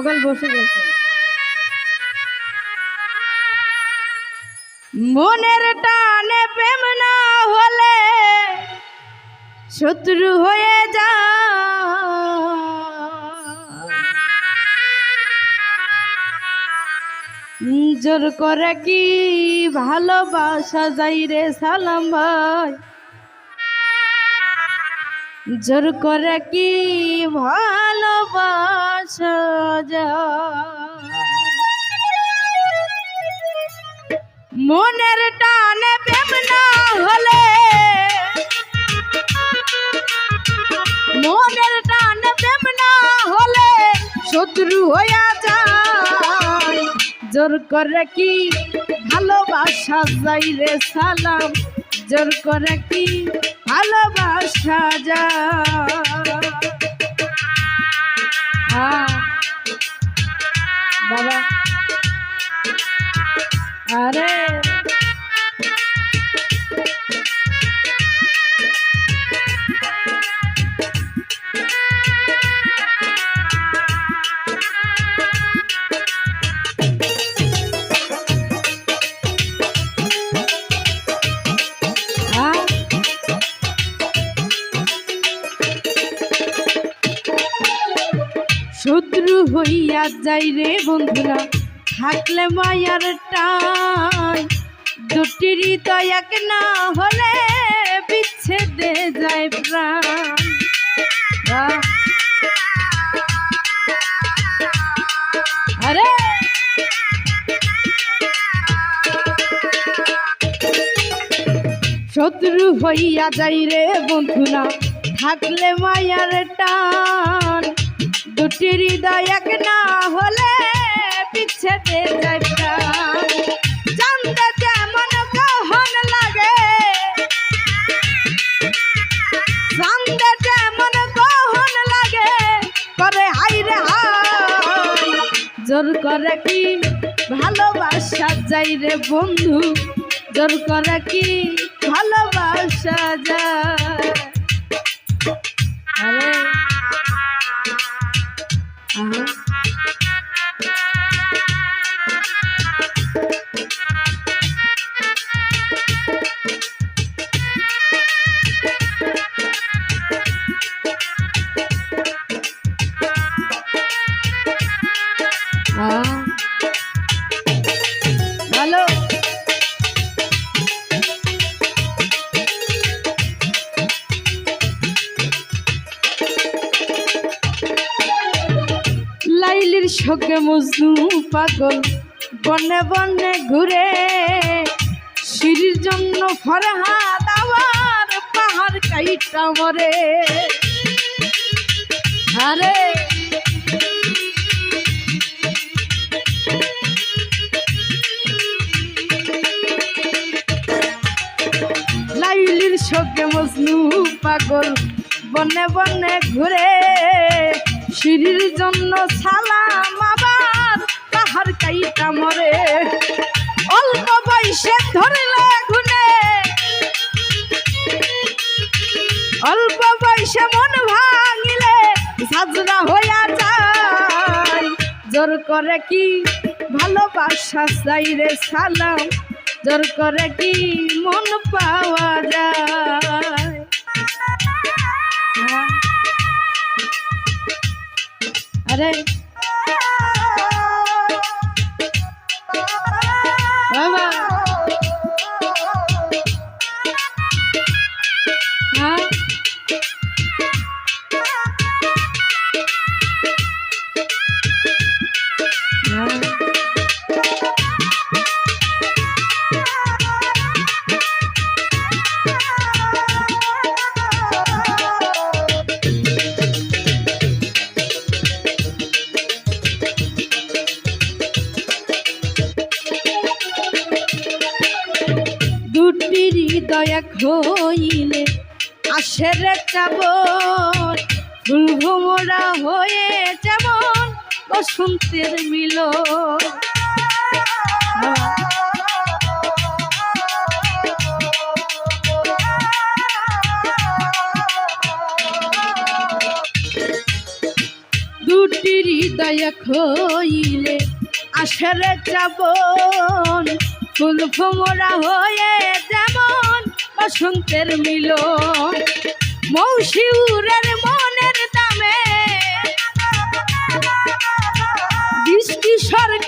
সকাল বসে গেছে। মনের টানে প্রেম না হলে শত্রু হয়ে যা। জোর করে কি ভালোবাসা যাই রে সালাম ভাই? জোর করে কি ভালোবাসা যায় মনের টানে প্রেম না হলে, মনের টানে প্রেম না হলে শত্রু হইয়া যায়। জোর করে কি ভালোবাসা যাই রে সালাম? জোর করে কি ভালোবাসা যায়? শত্রু হইয়া যাই রে বন্ধুরা, থাকলে মায়ার টাই দুটি হৃদয় এক না হলে বিচ্ছেদে যায় প্রাণ। আরে! শত্রু হইয়া যাই রে বন্ধুরা, থাকলে মায়ার দুটি হৃদয় না হলে যায় প্রাণ। জানতে যেমন লাগে? জানতে যেমন গহন লাগে? করে হাই রে হাই, জোর করে কি ভালোবাসা যাই রে বন্ধু? জোর করে কি ভালোবাসা যায়? আরে লাইলির শোকে মজনু পাগল, বনে বনে ঘুরে। সিঁড়ির জন্য ফরহাদ আবার পাহাড় কাইটা মরে। আরে। লাইলির শোকে মজনু পাগল, বনে বনে ঘুরে। সিঁড়ির জন্য সালাম আবার তাহার কাইটা মরে। অল্প বয়সে ধরলে গুনে অল্প বয়সে মন ভাঙিলে সাজরা হইয়া যায়। জোর করে কি ভালোবাসা চাই রে সালাম? জোর করে কি মন পাওয়া যায়? আরে বাবা এক হইলে আসে রে চাবন ফুল ভোমরা হয়ে যেমন বসন্তের মিল দুটি হৃদয় খইলে আসরে চাবন, ফুল ভোমরা হয়ে যেমন বসন্তের মিল মৌসিউরের মনের দামে। বৃষ্টি সরকার